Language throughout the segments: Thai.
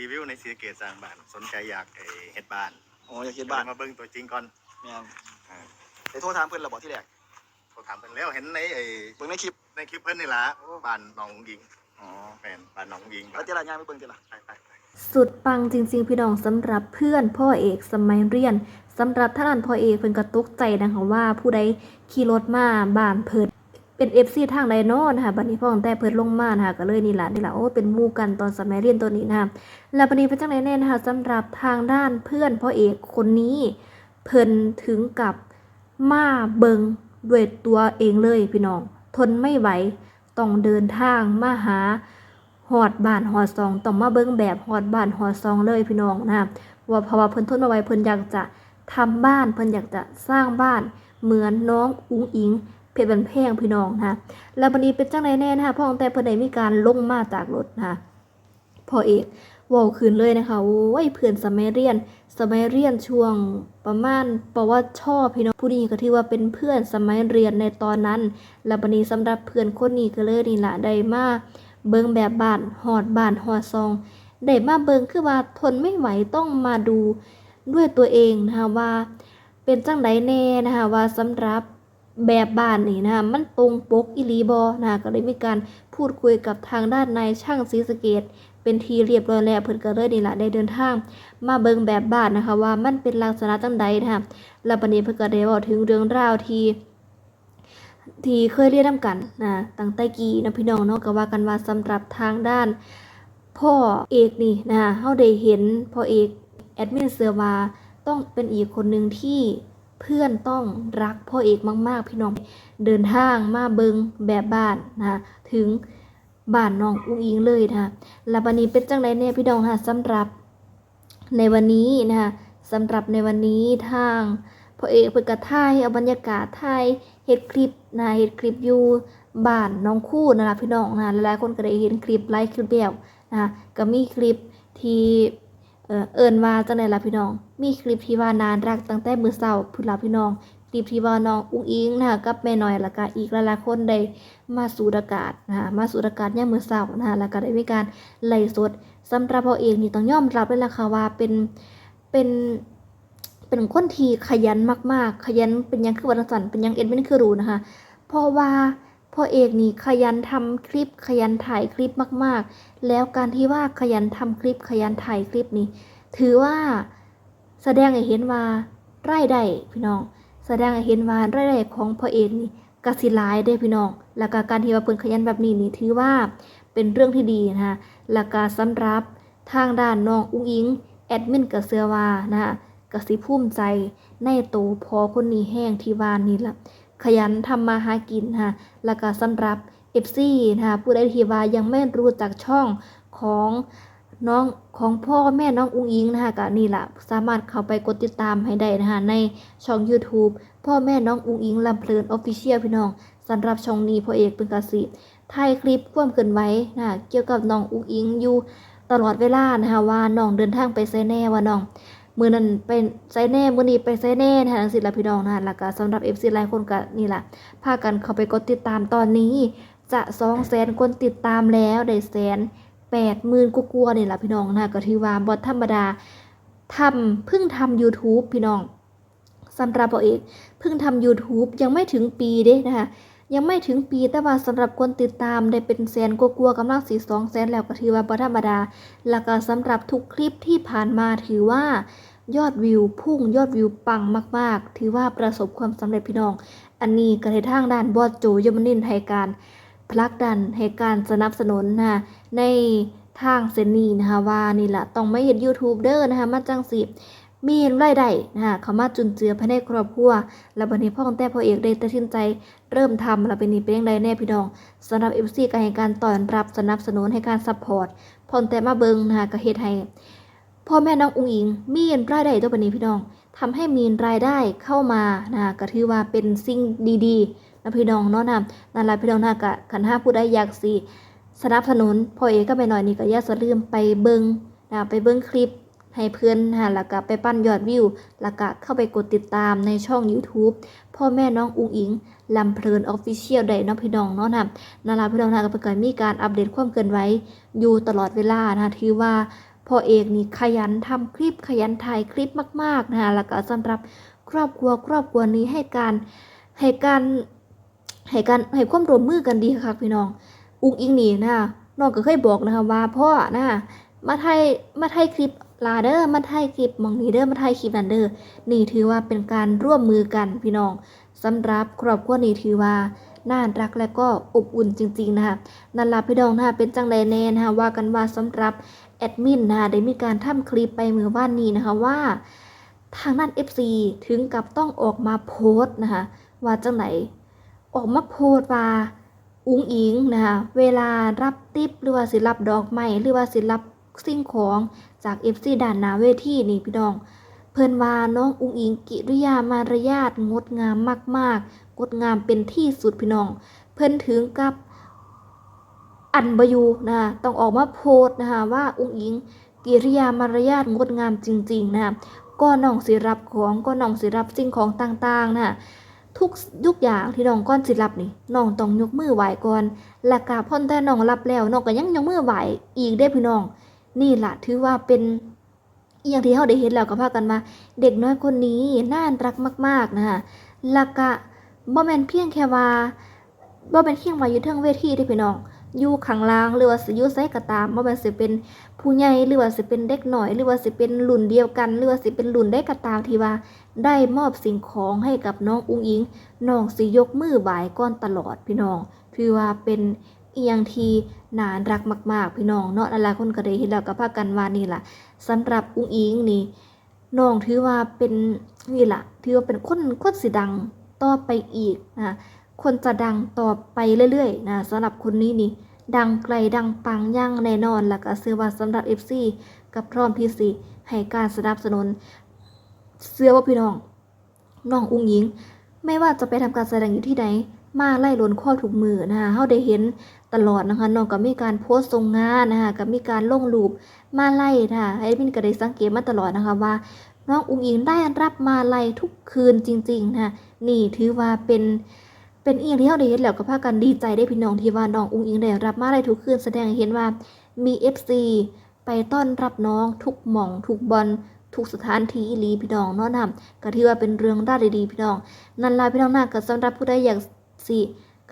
รีวิวในศรีสะเกตสร้างบ้าน สนใจอยากไอ้เฮ็ดบ้านอ๋ออยากเฮ็ดบ้านก็เลยมาเบิ่งตัวจริงก่อนแม่นอ่าไปโทรถามเพิ่นแล้วบ่ที่แรกโทรถามเพิ่นแล้วเห็นในไอ้เบิ่งในคลิปในคลิปเพิ่นนี่ล่ะบ้านน้องหญิงอ๋อแม่นบ้านน้องหญิงแล้วที่ละย่างไปเบิ่งที่ละไปไปไปสุดปังจริงๆ พี่น้องสำหรับเพื่อนพ่อเอกสมัยเรียนสำหรับท่านพ่อเอกเพิ่นก็ตกใจนะคะว่าผู้ใดขี่รถมาบ้านเพิ่น เป็น FC ทางใดเนาะนะคะบัดนี้พ่อตั้งแต่เพิ่นลงมานะคะก็เลยนี่ล่ะนี่ล่ะโอ้เป็นมู่กันตอนสมัยเรียนตัวนี้นะคะแล้วบัดนี้เป็นจังไดแน่นะคะสำหรับทางด้านเพื่อนพ่อเอกคนนี้เพิ่นถึงกับมาเบิงด้วยตัวเองเลยพี่น้อง ทนไม่ไหวต้องเดินทางมาหาหอดบ้านหอดซองต้องมาเบิ้งแบบหอดบ้านหอดซองเลยพี่น้องนะว่าเพราะว่าเพิ่นทนมาไว้เพิ่นอยากจะทำบ้านเพิ่นอยากจะสร้างบ้านเหมือนน้องอุ้งอิง เพชรบันแพงพี่น้องนะแล้ววันนี้เป็นจังไรแน่นะคะพ่อของแต่เพิ่นได้มีการลงมาจากรถนะพ่อเอกว้าคืนเลยนะคะโอ้ยเพื่อนสมัยเรียน สมัยเรียนช่วงประมาณปวชพี่น้องผู้นี้ก็ถือว่าเป็นเพื่อนสมัยเรียนในตอนนั้น แล้วบันนี้สำหรับเพื่อนคนนี้ก็เลยนี่ละได้มาเบิงแบบบานหอดบานหอดซองได้มาเบิงคือว่าทนไม่ไหวต้องมาดูด้วยตัวเองนะคะว่า เป็นจังไดแน่นะคะว่าสำหรับ แบบบ้านนี่นะคะมันตรงปกอิลีบอนะก็เลยมีการพูดคุยกับทางด้านนายช่างศรีสเกต เป็นทีเรียบร้อยแล้วเพิ่นก็เลยนี่แหละได้เดินทาง มาเบิงแบบบ้านนะคะว่ามันเป็นลักษณะจังใดนะคะแล้วบัดนี้เพิ่นก็ได้บอกถึงเรื่องราวที่ที่เคยเรียนนำกันนะตั้งแต่กี้นะพี่น้องเนาะก็ว่ากันว่าสำหรับทางด้านพ่อเอกนี่นะเฮาได้เห็นพ่อเอกแอดมินเสือว่าต้องเป็นอีกคนหนึ่งที่ เพื่อนต้องรักพ่อเอกมาก ๆ พี่น้องเดินทางมาเบิงแบบบ้านนะถึงบ้านน้องอุ้งอิงเลยนะแล้ววันนี้เป็นจังไดแน่พี่น้องค่ะสำหรับในวันนี้นะคะสำหรับในวันนี้ทางพ่อเอกเพิ่นก็ถ่ายเอาบรรยากาศถ่ายเฮ็ดคลิปนะเฮ็ดคลิปอยู่บ้านน้องคู่นะคะพี่น้องนะหลายๆคนก็ได้เห็นคลิปไลฟ์คลิปแบบนะก็มีคลิปที่ เออเอินว่าจังไดล่ะพี่น้อง มีคลิปที่ว่านานรักตั้งแต่มื้อเช้าพุ่นล่ะพี่น้องคลิปที่ว่าน้องอุ้งอิงนะคะกับแม่น้อยแล้วก็อีกหลายๆคนได้มาสูดอากาศนะคะมาสูดอากาศยามมื้อเช้านะคะแล้วก็ได้มีการไลฟ์สดสำหรับพ่อเองนี่ต้องยอมรับเลยล่ะค่ะว่าเป็นเป็นเป็นคนที่ขยันมากๆ ขยันเป็นยังคือวันสันเป็นยังเอ็ดไม่คือรู้นะคะเพราะว่า พ่อเอกนี่ขยันทำคลิปขยันถ่ายคลิปมาก ๆ แล้วการที่ว่าขยันทำคลิปขยันถ่ายคลิปนี่ถือว่าแสดงให้เห็นว่ารายได้พี่น้อง แสดงให้เห็นว่ารายได้ของพ่อเอกนี่กสิหลายได้พี่น้อง แล้วก็การที่ว่าเพิ่นขยันแบบนี้นี่ถือว่าเป็นเรื่องที่ดีนะคะแล้วก็สำหรับทางด้านน้องอุ้งอิงแอดมินก็เสือว่านะคะกสิภูมิใจในโตวพอคนนี้แห้งที่วานนี่ล่ะ ขยันทำมาหากินค่ะแล้วก็สำหรับ FC นะคะผู้ใดที่ว่ายังไม่รู้จักช่องของน้องของพ่อแม่น้องอุ้งอิงนะคะก็นี่แหละสามารถเข้าไปกดติดตามให้ได้นะคะในช่อง YouTube พ่อแม่น้องอุ้งอิงลำเพลินออฟฟิเชียลพี่น้องสำหรับช่องนี้พ่อเอกเป็นกสิถ่ายคลิปควมเคลื่อนไหวนะคะเกี่ยวกับน้องอุ้งอิงอยู่ตลอดเวลานะคะว่าน้องเดินทางไปไซแน่ว่าน้อง มือนั้นเป็นไซแน่มือนี้ไปไซแน่นะคะทั้งสิละพี่น้องนะแล้วก็สำหรับ FC หลายคนก็นี่แหละพากันเข้าไปกดติดตามตอนนี้ จะสองแสนคนติดตามแล้วได้แสนแปดหมื่นกลัวาๆนี่แหละพี่น้องนะก็ถือว่าบอธรรมดาทำเพิ่งทำ YouTube พี่น้องสำหรับตัวเอกเพิ่งทำ YouTube ยังไม่ถึงปีเด้นะคะ ยังไม่ถึงปีแต่ว่าสำหรับคนติดตามได้เป็นแสนกลัวๆกำลังสีสองแสนแล้วก็ถือว่าบอธรรมดา แล้วก็สำหรับทุกคลิปที่ผ่านมาถือว่ายอดวิวพุ่งยอดวิวปังมาก ๆ ถือว่าประสบความสำเร็จพี่น้อง อันนี้ก็ในทางด้านบอสโจยมนินให้การผลักดันให้การสนับสนุนนะในทางเซนนีนะคะว่านี่แหละต้องไม่เห็นยูทูบเดอนะคะมาจังสิ มีรายได้นะคะเขามาจุนเจือภายในครอบครัว แล้วบัดนี้พ่อของแต่พ่อเอกได้ตัดสินใจเริ่มทำแล้วเป็นนี้เป็นยังไงแน่พี่น้องสำหรับเอฟซีก็ให้การต้อนรับสนับสนุนให้การซัพพอร์ตพ่อของแต่มาเบิงนะคะก็เฮ็ดให้พ่อแม่น้องอุงอิง มีรายได้ตัวปานนี้พี่น้องทำให้มีรายได้เข้ามานะก็ถือว่าเป็นสิ่งดีๆนะพี่น้องเนาะนะนั่นแหละพี่น้องนะกะขันห้าผู้ใดอยากสิสนับสนุนพ่อเอกก็ไปหน่อยนี่ก็อย่าสลืมไปเบิงนะไปเบิงคลิป ให้เพื่อนนะแล้วก็ไปปั้นยอดวิวแล้วก็เข้าไปกดติดตามในช่อง YouTube พ่อแม่น้องอุงอิงลำเพลินออฟฟิเชียลได้เนาะพี่น้องเนาะนะนั่นแหละพี่น้องนะก็เพิ่มีการอัปเดตความเคลื่อนไหวอยู่ตลอดเวลานะถือว่าพ่อเอกนี่ขยันทำคลิปขยันถ่ายคลิปมากๆนะคะแล้วก็สำหรับครอบครัวครอบครัวนี้ให้การให้การให้การให้ความร่วมมือกันดีค่ะพี่น้อง อุ้งอิงนี่นะน้องก็เคยบอกนะคะว่าพ่อนะมาถ่ายมาถ่ายคลิป ลาเด้อมาถ่ายคลิปมองนีเด้อมาถ่ายคลิปนันเด้อนี่ถือว่าเป็นการร่วมมือกันพี่น้องสำหรับครอบครัวนี้ถือว่าน่ารักและก็อบอุ่นจริงๆนะคะนั่นล่ะพี่น้องนะคะเป็นจังไดแน่นะคะว่ากันว่าสำหรับแอดมินนะคะได้มีการทำคลิปไปเมื่อวานนี้นะคะว่า ทางด้าน FC ถึงกับต้องออกมาโพสต์นะคะว่าจังไหนออกมาโพสต์ว่าอุ้งอิงนะคะเวลารับติปหรือว่าสิรับดอกไม้หรือว่าสิรับ สิ่งของจาก FC ด่านนาเวทีนี่พี่น้อง เพิ่นว่าน้องอุ้งอิงกิริยามารยาทงดงามมากๆ งดงามเป็นที่สุดพี่น้อง เพิ่นถึงกับอันบยูนะต้องออกมาโพสนะคะว่าอุ้งอิงกิริยามารยาทงดงามจริง ๆ นะก็น้องสิรับของก็น้องสิรับสิ่งของต่างๆนะทุกทุกอย่างที่น้องก้อนสิรับนี่น้องต้องยกมือไหวก่อนและกาพ่นแต่น้องรับแล้วน้องก็ยังยกมือไหวอีกได้พี่น้อง นี่ล่ะถือว่าเป็นอย่างที่เขาได้เห็นแล้วก็พากันมา เด็กน้อยคนนี้น่ารักมาก ๆ นะคะและกะบ่แมนเพียงแค่ว่าบ่แม่นเพียงว่าอยู่เทิงเวทีเด้พี่น้องอยู่ข้างล่างหรือว่าสิอยู่ไสก็ตามบ่แมนสิเป็นผู้ใหญ่หรือว่าสิเป็นเด็กน้อย หรือว่าสิเป็นรุ่นเดียวกัน หรือว่าสิเป็นรุ่นได้ก็ตามที่ว่า ได้มอบสิ่งของให้กับน้องอุ้งอิงน้องสิยกมือไหว้ก่อนตลอดพี่น้อง ถือว่าเป็น อีหยังทีน่ารักมาก ๆ พี่น้องเนาะหลายๆคนก็ได้เห็นแล้วก็พากันว่านี่ล่ะสำหรับอุ้งอิงนี่น้องถือว่าเป็นนี่ล่ะถือว่าเป็นคนคนสิดังต่อไปอีกนะคนจะดังต่อไปเรื่อยๆนะสำหรับคนนี้นี่ดังไกลดังปังย่างแน่นอนแล้วก็เชื่อว่าสำหรับ FC กับพร้อมพีซีให้การสนับสนุน เสื้อว่าพี่น้องน้องอุ้งยิง ไม่ว่าจะไปทำการแสดงอยู่ที่ไหน มาไล่ล้นข้อถูกมือนะคะเขาได้เห็นตลอดนะคะน้องก็มีการโพสต์ทรงงานนะคะก็มีการลงรูปมาไล่นะคะให้พินก็ได้สังเกตมาตลอดนะคะว่า น้องอุ้งอิงได้รับมาไล่ทุกคืนจริงๆนะคะนี่ถือว่าเป็นเป็นอีกที่เราได้เห็นแล้วก็พากันดีใจได้พี่น้องที่ว่าน้องอุ้งอิงได้รับมาไล่ทุกคืนแสดงให้เห็นว่ามี FC ไปต้อนรับน้องทุกหม่องทุกบอลทุกสถานที่อีลีพี่น้องเนาะนำก็ถือว่าเป็นเรื่องราวดีๆพี่น้องนั่นล่ะพี่น้องหน่าก็สำหรับผู้ใดอยาก สิ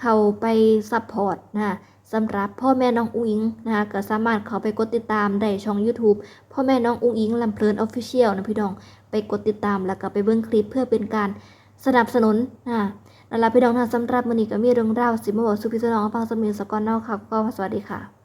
เข้าไปซัพพอร์ตนะสำหรับพ่อแม่น้องอุ้งอิงนะคะก็สามารถเข้าไปกดติดตามได้ช่อง YouTube พ่อแม่น้องอุ้งอิงลำเพลินออฟฟิเชียลนะพี่น้อง ไปกดติดตามแล้วก็ไปเบิ้งคลิปเพื่อเป็นการสนับสนุนนะนั่นละพี่น้องนะสำหรับมันนี้ก็มีเรื่องราวสิมาบอกสุพิศน้องฟังสมีสกอนนอกค่ะก็สวัสดีค่ะ